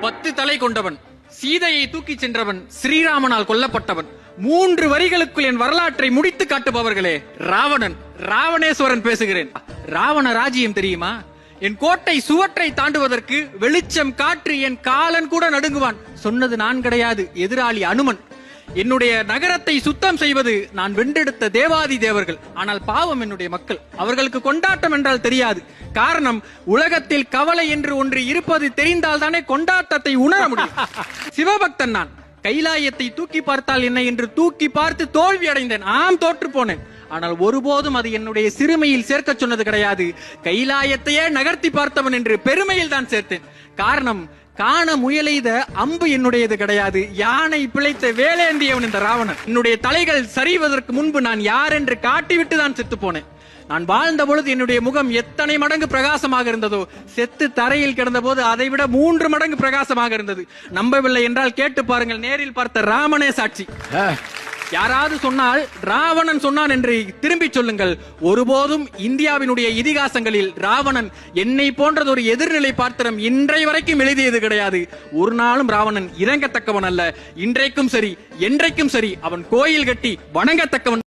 பத்து தலை கொண்டவன் சீதையை தூக்கிச் சென்றவன் ஸ்ரீராமனால் கொல்லப்பட்டவன். மூன்று வரிகளுக்குள் என் வரலாற்றை முடித்து காட்டுபவர்களே ராவணன் ராவணேஸ்வரன் பேசுகிறேன். ராவண ராஜ்யம் தெரியுமா? என் கோட்டை சுவற்றை தாண்டுவதற்கு வெளிச்சம் காற்று என் காலன் கூட நடுங்குவான். சொன்னது நான் கிடையாது எதிராளி அனுமன். என்னுடைய நகரத்தை சுத்தம் செய்வது நான் வென்றெடுத்த தேவாதி தேவர்கள். ஆனால் பாவம் என்னுடைய மக்கள். அவர்களுக்கு கொண்டாட்டம் என்றால் தெரியாது. காரணம் உலகத்தில் கவலை என்று ஒன்று இருப்பது தெரிந்தால் தானே கொண்டாட்டத்தை உணர முடியும். சிவபக்தன் நான். கைலாயத்தை தூக்கி பார்த்தால் என்ன என்று தூக்கி பார்த்து தோல்வி அடைந்தேன். ஆம் தோற்று போனேன். ஆனால் ஒருபோதும் அது என்னுடைய சிறுமையில் சேர்க்க சொன்னது கிடையாது. கைலாயத்தையே நகர்த்தி பார்த்தவன் என்று பெருமையில் தான் சேர்த்தேன். காரணம் காண முயலைத அம்பு என்னுடையது கிடையாது. யானை பிழைத்த வேலேந்தியவன் இந்த ராவணன். என்னுடைய தலைகள் சரிவதற்கு முன்பு நான் யார் என்று காட்டிவிட்டு தான் செத்து போனேன். நான் வாழ்ந்த பொழுது என்னுடைய முகம் எத்தனை மடங்கு பிரகாசமாக இருந்ததோ செத்து தரையில் கிடந்த போது அதை விட மூன்று மடங்கு பிரகாசமாக இருந்தது. நம்பவில்லை என்றால் கேட்டு பாருங்கள் நேரில் பார்த்த ராமனே சாட்சி. யாராவது சொன்னால் ராவணன் சொன்னான் என்று திரும்பி சொல்லுங்கள். ஒருபோதும் இந்தியாவினுடைய இதிகாசங்களில் ராவணன் என்னை போன்றது ஒரு எதிர்நிலை பாத்திரம் இன்றை வரைக்கும் எழுதியது கிடையாது. ஒரு நாளும் ராவணன் இறங்கத்தக்கவன் அல்ல. இன்றைக்கும் சரி என்றைக்கும் சரி அவன் கோயில் கட்டி வணங்கத்தக்கவன்